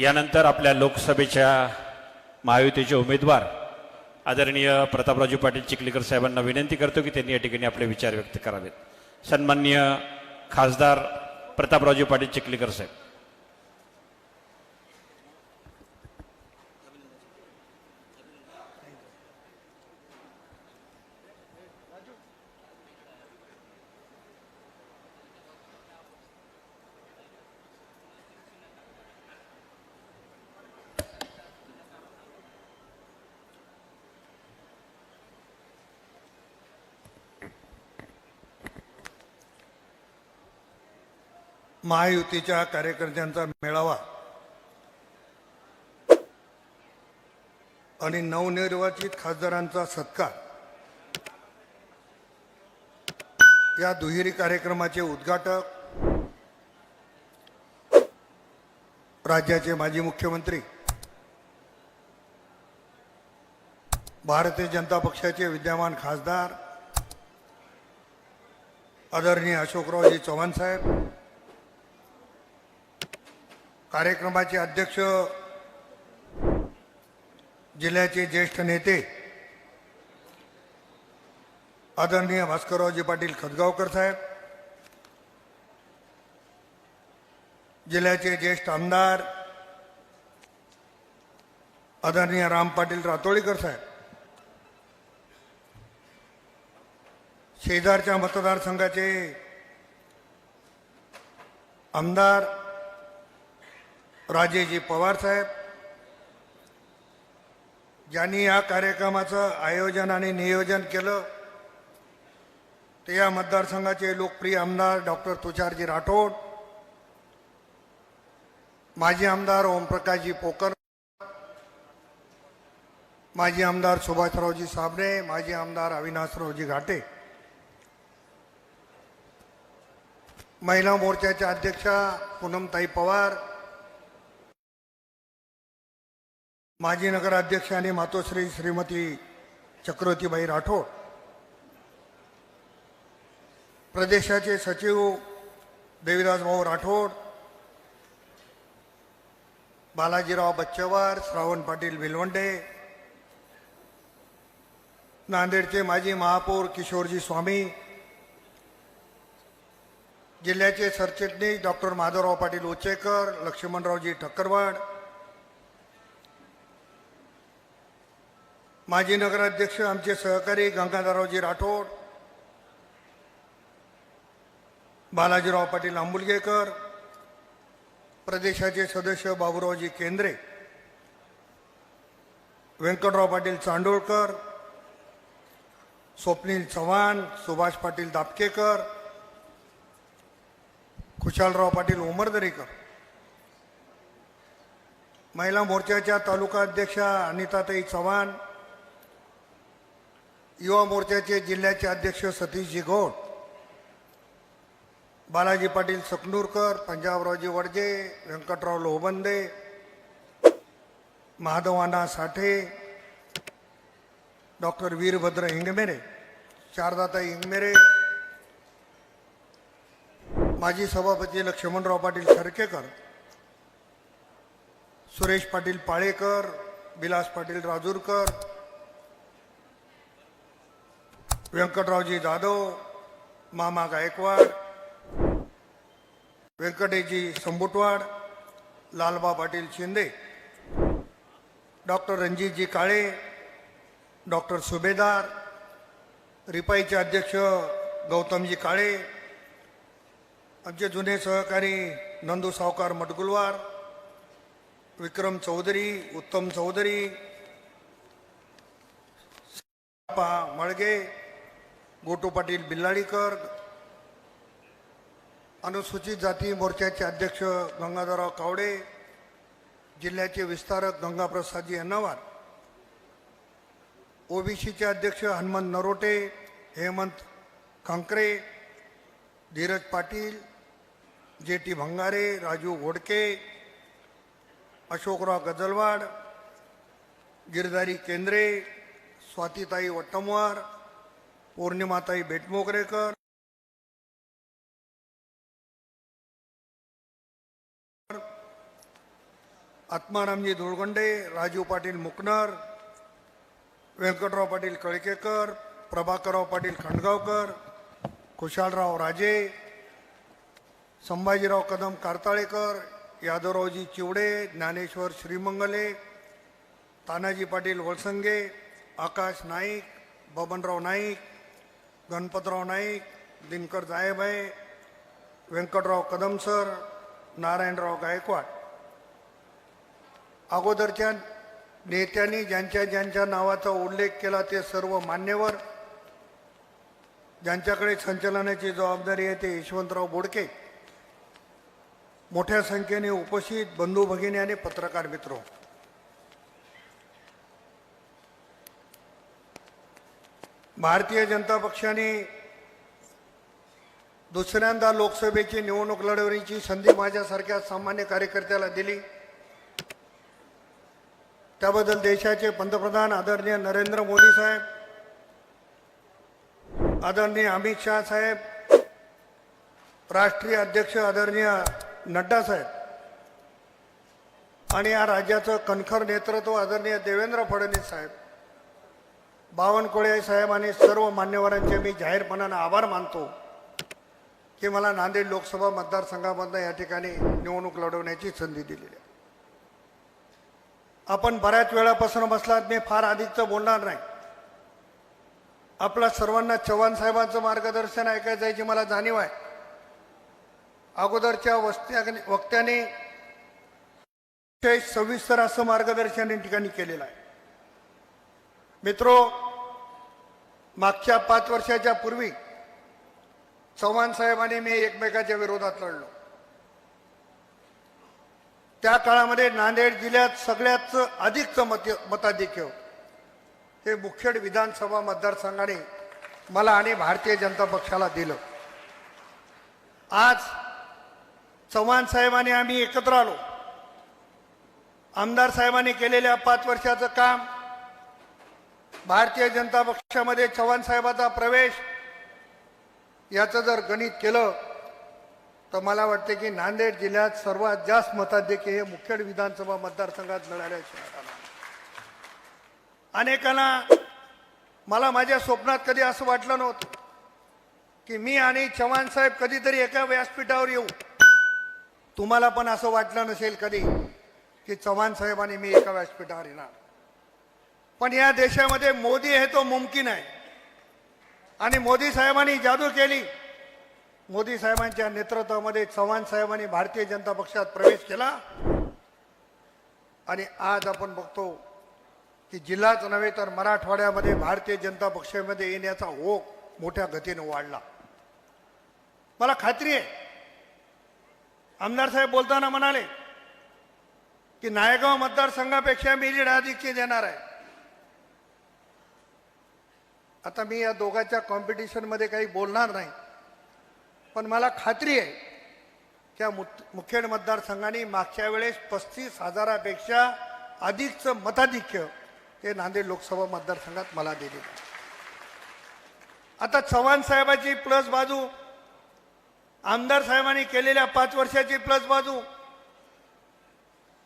यानंतर आपल्या लोकसभेच्या महायुतीचे उमेदवार आदरणीय प्रतापराजू पाटील चिखलीकर साहेबांना विनंती करतो की त्यांनी या ठिकाणी आपले विचार व्यक्त करावेत. सन्मान्य खासदार प्रतापराजू पाटील चिखलीकर साहेब. महायुतीच्या कार्यकर्त्यांचा मेळावा आणि नवनिर्वाचित खासदारांचा सत्कार या दुहेरी कार्यक्रमाचे उद्घाटक राज्याचे माजी मुख्यमंत्री भारतीय जनता पक्षाचे विद्यमान खासदार आदरणीय अशोकरावजी चव्हाण साहेब कार्यक्रमाचे अध्यक्ष जिल्ह्याचे ज्येष्ठ नेते आदरणीय भास्कररावजी पाटील खतगावकर साहेब, जिल्ह्याचे ज्येष्ठ आमदार आदरणीय राम पाटील रातोळीकर साहेब, शेजारच्या मतदारसंघाचे आमदार राजेजी पवार साहेब ज्यांनी या कार्यक्रमाचं आयोजन आणि नियोजन केलं ते या मतदारसंघाचे लोकप्रिय आमदार डॉक्टर तुषारजी राठोड माजी आमदार ओमप्रकाशजी पोकर माजी आमदार सुभाषरावजी साबणे माजी आमदार अविनाशरावजी घाटे. महिला मोर्चाच्या अध्यक्षा पूनमताई पवार माजी नगराध्यक्ष आणि मातोश्री श्रीमती चक्रवर्तीबाई राठोड प्रदेशाचे सचिव देविदास भाऊ राठोड बालाजीराव बच्चेवार श्रावण पाटील विलवंडे नांदेडचे माजी महापौर किशोरजी स्वामी जिल्ह्याचे सरचिटणीस डॉक्टर माधवराव पाटील उचेकर लक्ष्मणरावजी ठक्करवाड माजी नगराध्यक्ष आमचे सहकारी गंगाधररावजी राठोड बालाजीराव पाटील आंबुलगेकर प्रदेशाचे सदस्य बाबूरावजी केंद्रे व्यंकटराव पाटील चांडोळकर स्वप्नील चव्हाण सुभाष पाटील दापकेकर खुशालराव पाटील उमरदरेकर. महिला मोर्चाच्या तालुका अध्यक्षा अनिताताई चव्हाण युवा मोर्चाचे जिल्ह्याचे अध्यक्ष सतीशजी गौड बालाजी पाटील सकनूरकर पंजाबरावजी वडजे व्यंकटराव लोहबंदे माधवाना साठे डॉक्टर वीरभद्र हिंगमेरे शारदाताई हिंगमेरे माजी सभापती लक्ष्मणराव पाटील सरकेकर सुरेश पाटील पाळेकर विलास पाटील राजूरकर व्यंकटरावजी जाधव मामा गायकवाड व्यंकटेशजी संबुटवाड लालबा पाटील शिंदे डॉक्टर रणजितजी काळे डॉक्टर सुभेदार रिपाईचे अध्यक्ष गौतमजी काळे आमचे जुने सहकारी नंदू सावकार मटगुलवार विक्रम चौधरी उत्तम चौधरी मळगे गोटू पाटील बिल्लाळीकर अनुसूचित जाती मोर्चाचे अध्यक्ष गंगाधरराव कावडे जिल्ह्याचे विस्तारक गंगाप्रसादजी अन्नवार ओबीसीचे अध्यक्ष Hanumant Narote Hemant Kankre Dheeraj Patil J T Bhangare Raju Ghodke Ashokrao Gajalwad Girdhari Kendre Swatitai Vattamwar पौर्णिमाताई Betmogrekar Atmaramji धुळगंडे Raju Patil मुकनर Vyankatrao Patil कळकेकर Prabhakar Rao Patil Khandgaonkar Khushalrao Raje Sambhajirao Kadam Kartalekar Yadavraoji Chivde Dnyaneshwar Shrimangle Tanaji Patil Walsange Akash Naik Babanrao Naik Ganpatrao Naik Dinkar Jaybhai Vyankatrao Kadam sir Narayanrao Gaikwad. अगोदरच्या नेत्यांनी ज्यांच्या ज्यांच्या नावाचा उल्लेख केला ते सर्व मान्यवर. ज्यांच्याकडे संचलनाची जबाबदारी आहे ते यशवंतराव बोडके. मोठ्या संख्येने उपस्थित बंधू भगिनी आणि पत्रकार मित्र. भारतीय जनता पक्षाने दुसऱ्यांदा लोकसभेची निवडणूक लढवण्याची संधी माझ्यासारख्या सामान्य कार्यकर्त्याला दिली. त्याबद्दल देशाचे पंतप्रधान आदरणीय नरेंद्र मोदी साहेब आदरणीय अमित शहा साहेब राष्ट्रीय अध्यक्ष आदरणीय नड्डा साहेब आणि या राज्याचं कणखर नेतृत्व आदरणीय देवेंद्र फडणवीस साहेब. बावनकुळे साहेब आणि सर्व मान्यवरांचे मी जाहीरपणानं आभार मानतो की मला नांदेड लोकसभा मतदारसंघामधनं या ठिकाणी निवडणूक लढवण्याची संधी दिलेली आहे. आपण बऱ्याच वेळापासून बसलात मी फार अधिकचं बोलणार नाही. आपल्या सर्वांना चव्हाण साहेबांचं मार्गदर्शन ऐकायचं याची मला जाणीव आहे. अगोदरच्या वस्त्या वक्त्याने सविस्तर असं मार्गदर्शन या ठिकाणी केलेलं आहे. मित्रो मागच्या पाच वर्षाच्या पूर्वी चव्हाण साहेबांनी मी एकमेकाच्या विरोधात लढलो. त्या काळामध्ये नांदेड जिल्ह्यात सगळ्यात अधिकचं मत मताधिक्य हे मुखेड विधानसभा मतदारसंघाने मला आणि भारतीय जनता पक्षाला दिलं. आज चव्हाण साहेबांनी आम्ही एकत्र आलो. आमदार साहेबांनी केलेल्या पाच वर्षाचं काम भारतीय जनता पक्षामध्ये चव्हाण साहेबाचा प्रवेश याचं जर गणित केलं तर मला वाटते की नांदेड जिल्ह्यात सर्वात जास्त मताधिक्य हे मुखेड विधानसभा मतदारसंघात लढायला शहराला अनेकांना मला माझ्या स्वप्नात कधी असं वाटलं नव्हतं की मी आणि चव्हाण साहेब कधीतरी एका व्यासपीठावर येऊ. तुम्हाला पण असं वाटलं नसेल कधी की चव्हाण साहेब आणि मी एका व्यासपीठावर येणार? पण या देशामध्ये मोदी हे तो मुमकिन आहे. आणि मोदी साहेबांनी जादू केली. मोदी साहेबांच्या नेतृत्वामध्ये चव्हाण साहेबांनी भारतीय जनता पक्षात प्रवेश केला. आणि आज आपण बघतो की जिल्हाच नव्हे तर मराठवाड्यामध्ये भारतीय जनता पक्षामध्ये येण्याचा ओघ मोठ्या गतीनं वाढला. मला खात्री आहे. आमदार साहेब बोलताना म्हणाले की नायगाव मतदारसंघापेक्षा मी लीड अधिकची देणार आहे. आता मी या दोघांच्या कॉम्पिटिशनमध्ये काही बोलणार नाही. पण मला खात्री आहे त्या मुखेड मतदारसंघाने मागच्या वेळेस पस्तीस हजारापेक्षा अधिकचं मताधिक्य ते नांदेड लोकसभा मतदारसंघात मला दिले आता चव्हाण साहेबाची प्लस बाजू आमदार साहेबांनी केलेल्या पाच वर्षाची प्लस बाजू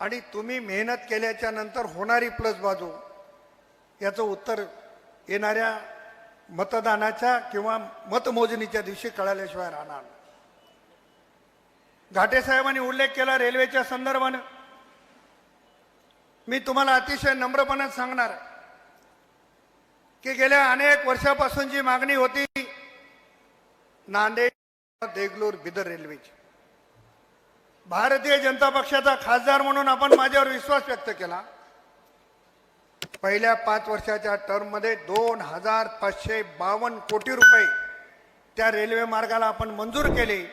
आणि तुम्ही मेहनत केल्याच्यानंतर होणारी प्लस बाजू याचं उत्तर येणाऱ्या मतदानाच्या किंवा मतमोजणीच्या दिवशी कळाल्याशिवाय राहणार घाटे साहेबांनी उल्लेख केला रेल्वेच्या संदर्भानं. मी तुम्हाला अतिशय नम्रपणात सांगणार की गेल्या अनेक वर्षापासून जी मागणी होती नांदेड देगलूर बिदर रेल्वेची. भारतीय जनता पक्षाचा खासदार म्हणून आपण माझ्यावर विश्वास व्यक्त केला. पहिल्या पाच वर्षाच्या टर्ममध्ये दोन हजार पाचशे बावन्न कोटी रुपये त्या रेल्वे मार्गाला आपण मंजूर केले.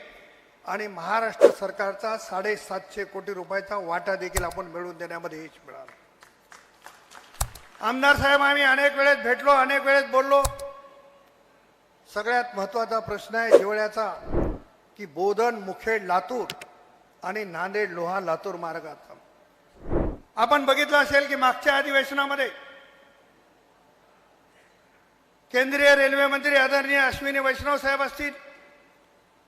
आणि महाराष्ट्र सरकारचा साडेसातशे कोटी रुपयाचा वाटा देखील आपण मिळवून देण्यामध्ये यश मिळालं. आमदार साहेब आम्ही अनेक वेळेस भेटलो अनेक वेळेस बोललो. सगळ्यात महत्त्वाचा प्रश्न आहे जिवळ्याचा की बोधन मुखेड लातूर आणि नांदेड लोहा लातूर मार्गाचा. आपण बघितलं असेल की मागच्या अधिवेशनामध्ये केंद्रीय रेल्वे मंत्री आदरणीय अश्विनी वैष्णव साहेब असतील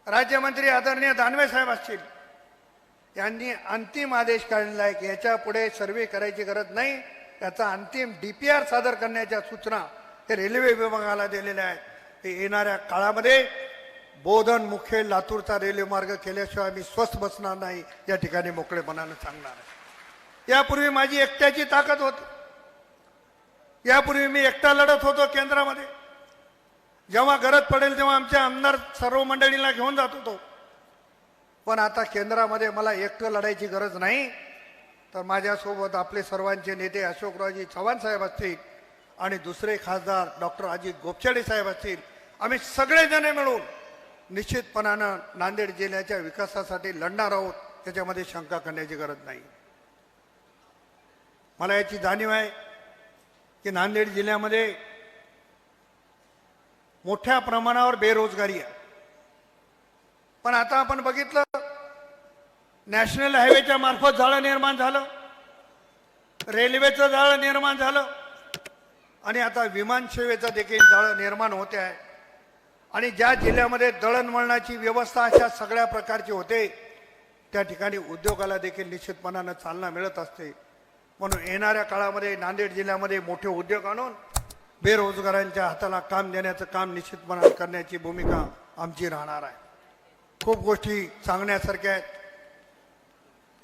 राज्यमंत्री आदरणीय दानवे साहेब असतील यांनी अंतिम आदेश काढलेला आहे की याच्यापुढे सर्वे करायची गरज नाही. त्याचा अंतिम डीपीआर सादर करण्याच्या सूचना हे रेल्वे विभागाला दिलेल्या आहेत. ते येणाऱ्या काळामध्ये बोधन मुखेल लातूरचा रेल्वे मार्ग केल्याशिवाय मी स्वस्थ बसणार नाही. या ठिकाणी मोकळेपणानं सांगणार आहे. यापूर्वी माझी एकट्याची ताकद होती. यापूर्वी मी एकटा लढत होतो केंद्रामध्ये. जेव्हा गरज पडेल तेव्हा आमच्या आमदार सर्व मंडळीला घेऊन जात होतो. पण आता केंद्रामध्ये मला एकटं लढायची गरज नाही. तर माझ्यासोबत आपले सर्वांचे नेते अशोकरावजी चव्हाण साहेब असतील आणि दुसरे खासदार डॉक्टर अजित गोपचाडे साहेब असतील. आम्ही सगळेजण मिळून निश्चितपणानं नांदेड जिल्ह्याच्या विकासासाठी लढणार आहोत. त्याच्यामध्ये शंका करण्याची गरज नाही. मला याची जाणीव आहे की नांदेड जिल्ह्यामध्ये मोठ्या प्रमाणावर बेरोजगारी आहे. पण आता आपण बघितलं नॅशनल हायवेच्या मार्फत जाळं निर्माण झालं रेल्वेचं जाळं निर्माण झालं आणि आता विमानसेवेचं देखील जाळं निर्माण होते आहे. आणि ज्या जिल्ह्यामध्ये दळणवळणाची व्यवस्था अशा सगळ्या प्रकारची होते त्या ठिकाणी उद्योगाला देखील निश्चितपणानं चालना मिळत असते. म्हणून येणाऱ्या काळामध्ये नांदेड जिल्ह्यामध्ये मोठे उद्योग आणून बेरोजगारांच्या हाताला काम देण्याचं काम निश्चितपणाने करण्याची भूमिका आमची राहणार आहे. खूप गोष्टी सांगण्यासारख्या आहेत.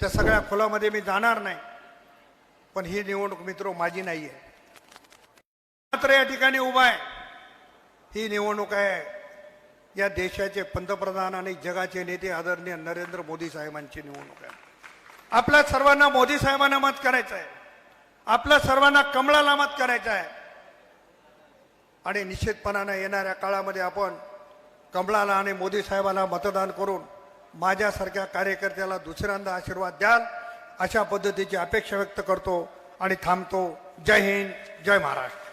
त्या सगळ्या खोलामध्ये मी जाणार नाही. पण ही निवडणूक मित्र माझी नाही आहे मात्र या ठिकाणी उभा आहे. ही निवडणूक आहे या देशाचे पंतप्रधान आणि जगाचे नेते आदरणीय नरेंद्र मोदी साहेबांची निवडणूक आहे. आपल्या सर्वांना मोदी साहेबांना मत करायचं आहे आपल्या सर्वांना कमळाला मत करायचं आहे आणि निश्चितपणानं येणाऱ्या काळामध्ये आपण कमळाला आणि मोदी साहेबांना मतदान करून माझ्यासारख्या कार्यकर्त्याला दुसऱ्यांदा आशीर्वाद द्याल अशा पद्धतीची अपेक्षा व्यक्त करतो आणि थांबतो. जय हिंद जय महाराष्ट्र.